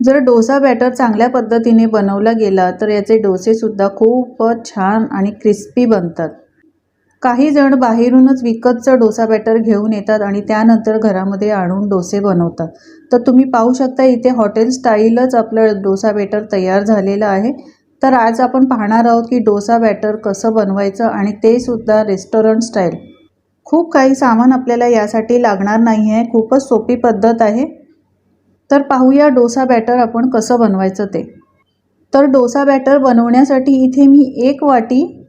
जर डोसा बॅटर चांगल्या पद्धतीने बनवला गेला तर याचे डोसेसुद्धा खूपच छान आणि क्रिस्पी बनतात. काही जण बाहेरूनच विकतचं डोसा बॅटर घेऊन येतात आणि त्यानंतर घरामध्ये आणून डोसे बनवतात. तर तुम्ही पाहू शकता इथे हॉटेल स्टाईलच आपलं डोसा बॅटर तयार झालेलं आहे. तर आज आपण पाहणार आहोत की डोसा बॅटर कसं बनवायचं आणि ते सुद्धा रेस्टॉरंट स्टाईल. खूप काही सामान आपल्याला यासाठी लागणार नाही आहे खूपच सोपी पद्धत आहे. तर पाहूया डोसा बॅटर आपण कसं बनवायचं ते. तर डोसा बॅटर बनवण्यासाठी इथे मी एक वाटी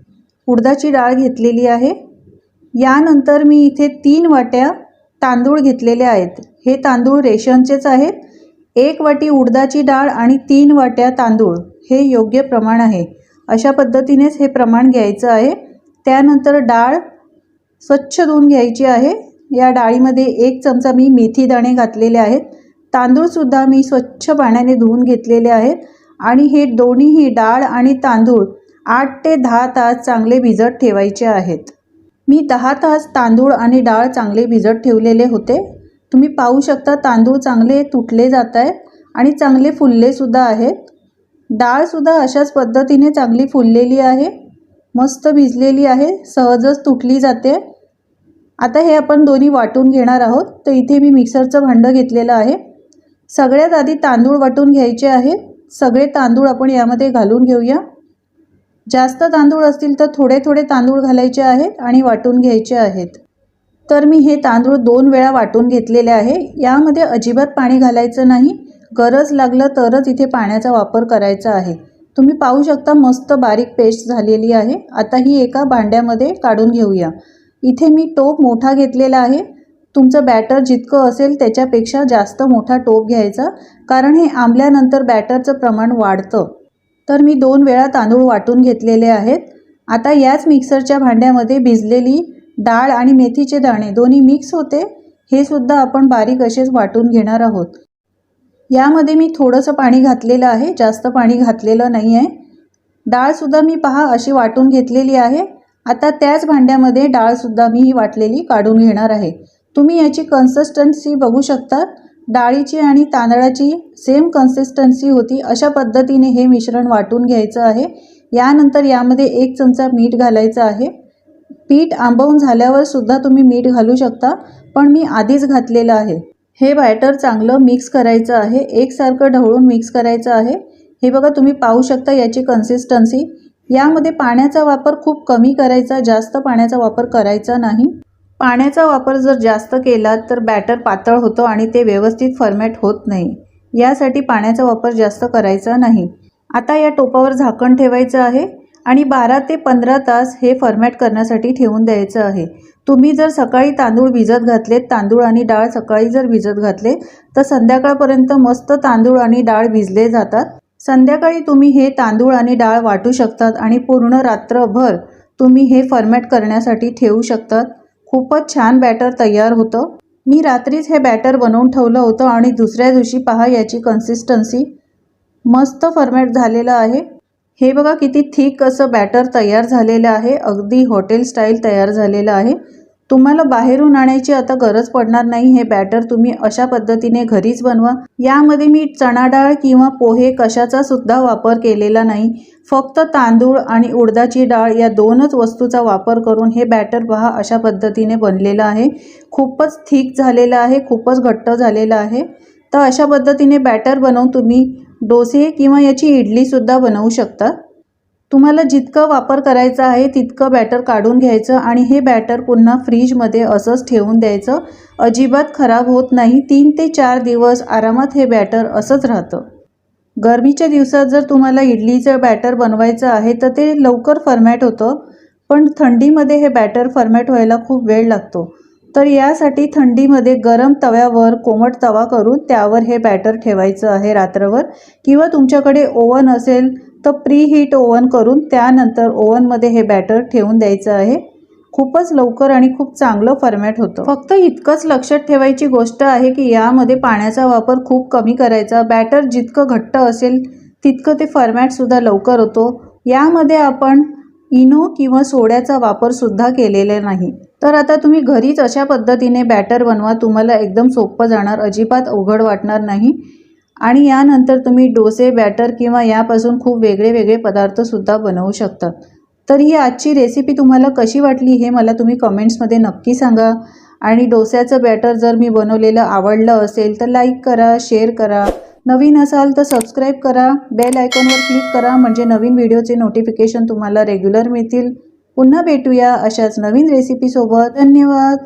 उडदाची डाळ घेतलेली आहे. यानंतर मी इथे तीन वाट्या तांदूळ घेतलेले आहेत. हे तांदूळ रेशनचेच आहेत. एक वाटी उडदाची डाळ आणि तीन वाट्या तांदूळ हे योग्य प्रमाण आहे. अशा पद्धतीनेच हे प्रमाण घ्यायचं आहे. त्यानंतर डाळ स्वच्छ धुवून घ्यायची आहे. या डाळीमध्ये एक चमचा मी मेथी दाणे घातलेले आहेत. तांदूळसुद्धा मी स्वच्छ पाण्याने धुवून घेतलेले आहेत. आणि हे दोन्हीही डाळ आणि तांदूळ आठ ते दहा तास चांगले भिजत ठेवायचे आहेत. मी दहा तास तांदूळ आणि डाळ चांगले भिजत ठेवलेले होते. तुम्ही पाहू शकता तांदूळ चांगले तुटले जात आहेत आणि चांगले फुललेसुद्धा आहेत. डाळसुद्धा अशाच पद्धतीने चांगली फुललेली आहे. मस्त भिजलेली आहे. सहजच तुटली जाते. आता हे आपण दोन्ही वाटून घेणार आहोत. तर इथे मी मिक्सरचं भांडं घेतलेलं आहे. सगळ्यात आधी तांदूळ वाटून घ्यायचे आहेत सगळे तांदूळ आपण यामध्ये घालून घेऊया. जास्त तांदूळ असतील तर थोडे थोडे तांदूळ घालायचे आहेत आणि वाटून घ्यायचे आहेत. तर मी हे तांदूळ दोन वेळा वाटून घेतलेले आहे. यामध्ये अजिबात पाणी घालायचं नाही. गरज लागलं तरच इथे पाण्याचा वापर करायचा आहे. तुम्ही पाहू शकता मस्त बारीक पेस्ट झालेली आहे. आता ही एका भांड्यामध्ये काढून घेऊया. इथे मी टोप मोठा घेतलेला आहे. तुमचं बॅटर जितकं असेल त्याच्यापेक्षा जास्त मोठा टोप घ्यायचा कारण हे आंबल्यानंतर बॅटरचं प्रमाण वाढतं. तर मी दोन वेळा तांदूळ वाटून घेतलेले आहेत. आता याच मिक्सरच्या भांड्यामध्ये भिजलेली डाळ आणि मेथीचे दाणे दोन्ही मिक्स होते. हे सुद्धा आपण बारीक असेच वाटून घेणार आहोत. यामध्ये मी थोडंसं पाणी घातलेलं आहे जास्त पाणी घातलेलं नाही आहे डाळसुद्धा मी पहा अशी वाटून घेतलेली आहे. आता त्याच भांड्यामध्ये डाळसुद्धा मी ही वाटलेली काढून घेणार आहे. तुम्ही याची कन्सिस्टन्सी बघू शकता डाळीची आणि तांदळाची सेम कन्सिस्टन्सी होती अशा पद्धतीने हे मिश्रण वाटून घ्यायचं आहे. यानंतर यामध्ये एक चमचा मीठ घालायचं आहे. पीठ आंबवून झाल्यावर सुद्धा तुम्ही मीठ घालू शकता पण मी आधीच घातलेलं आहे. हे बॅटर चांगलं मिक्स करायचं आहे. एकसारखं ढवळून मिक्स करायचं आहे. हे बघा तुम्ही पाहू शकता याची कन्सिस्टन्सी यामध्ये पाण्याचा वापर खूप कमी करायचा जास्त पाण्याचा वापर करायचा नाही. पाण्याचा वापर जर जास्त केला तर बॅटर पातळ होतं आणि ते व्यवस्थित फर्मॅट होत नाही. यासाठी पाण्याचा वापर जास्त करायचा नाही. आता या टोपावर झाकण ठेवायचं आहे आणि बारा ते पंधरा तास हे फर्मॅट करण्यासाठी ठेवून द्यायचं आहे. तुम्ही जर सकाळी तांदूळ भिजत घातलेत तांदूळ आणि डाळ सकाळी जर भिजत घातले तर संध्याकाळपर्यंत मस्त तांदूळ आणि डाळ भिजले जातात. संध्याकाळी तुम्ही हे तांदूळ आणि डाळ वाटू शकतात आणि पूर्ण रात्रभर तुम्ही हे फॉर्मॅट करण्यासाठी ठेवू शकतात. खूपच छान बॅटर तयार होतं. मी रात्रीच हे बॅटर बनवून ठेवलं होतं आणि दुसऱ्या दिवशी पहा याची कन्सिस्टन्सी मस्त फर्मॅट झालेलं आहे. हे बघा किती थिक असं बॅटर तयार झालेलं आहे. अगदी हॉटेल स्टाईल तयार झालेलं आहे. तुम्हाला बाहेरून आणायची आता गरज पडणार नाही हे बॅटर तुम्ही अशा पद्धतीने घरीच बनवा. यामध्ये मी चणा डाळ किंवा पोहे कशाचा सुद्धा वापर केलेला नाही. फक्त तांदूळ आणि उडदाची डाळ या दोनच वस्तूचा वापर करून हे बॅटर पहा अशा पद्धतीने बनलेलं आहे. खूपच थिक झालेलं आहे खूपच घट्ट झालेलं आहे. तर अशा पद्धतीने बॅटर बनवून तुम्ही डोसे किंवा याची इडलीसुद्धा बनवू शकता. तुम्हाला जितकं वापर करायचा आहे तितकं बॅटर काढून घ्यायचं आणि हे बॅटर पुन्हा फ्रीजमध्ये असंच ठेवून द्यायचं. अजिबात खराब होत नाही. तीन ते चार दिवस आरामात हे बॅटर असंच राहतं. गरमीच्या दिवसात जर तुम्हाला इडलीचं बॅटर बनवायचं आहे तर ते लवकर फर्मॅट होतं. पण थंडीमध्ये हे बॅटर फर्मॅट व्हायला खूप वेळ लागतो. तर यासाठी थंडीमध्ये गरम तव्यावर कोमट तवा करून त्यावर हे बॅटर ठेवायचं आहे रात्रभर. किंवा तुमच्याकडे ओव्हन असेल तर प्री हीट ओव्हन करून त्यानंतर ओव्हनमध्ये हे बॅटर ठेवून द्यायचं आहे. खूपच लवकर आणि खूप चांगलं फॉर्मॅट होतं. फक्त इतकंच लक्षात ठेवायची गोष्ट आहे की यामध्ये पाण्याचा वापर खूप कमी करायचा. बॅटर जितकं घट्ट असेल तितकं ते फॉर्मॅटसुद्धा लवकर होतो. यामध्ये आपण इनो किंवा सोड्याचा वापरसुद्धा केलेला नाही. तर आता तुम्ही घरीच अशा पद्धतीने बॅटर बनवा. तुम्हाला एकदम सोपं जाणार. अजिबात अवघड वाटणार नाही. आणि यानंतर तुम्ही डोसे बॅटर किंवा यापासून खूप वेगळे वेगळे पदार्थसुद्धा बनवू शकतात तर ही आजची रेसिपी तुम्हाला कशी वाटली हे मला तुम्ही कमेंट्समध्ये नक्की सांगा. आणि डोस्याचं बॅटर जर मी बनवलेलं आवडलं असेल तर लाईक करा शेअर करा. नवीन असाल तर सबस्क्राईब करा. बेल आयकॉनवर क्लिक करा म्हणजे नवीन व्हिडिओचे नोटिफिकेशन तुम्हाला रेग्युलर मिळतील. पुन्हा भेटूया अशाच नवीन रेसिपीसोबत धन्यवाद!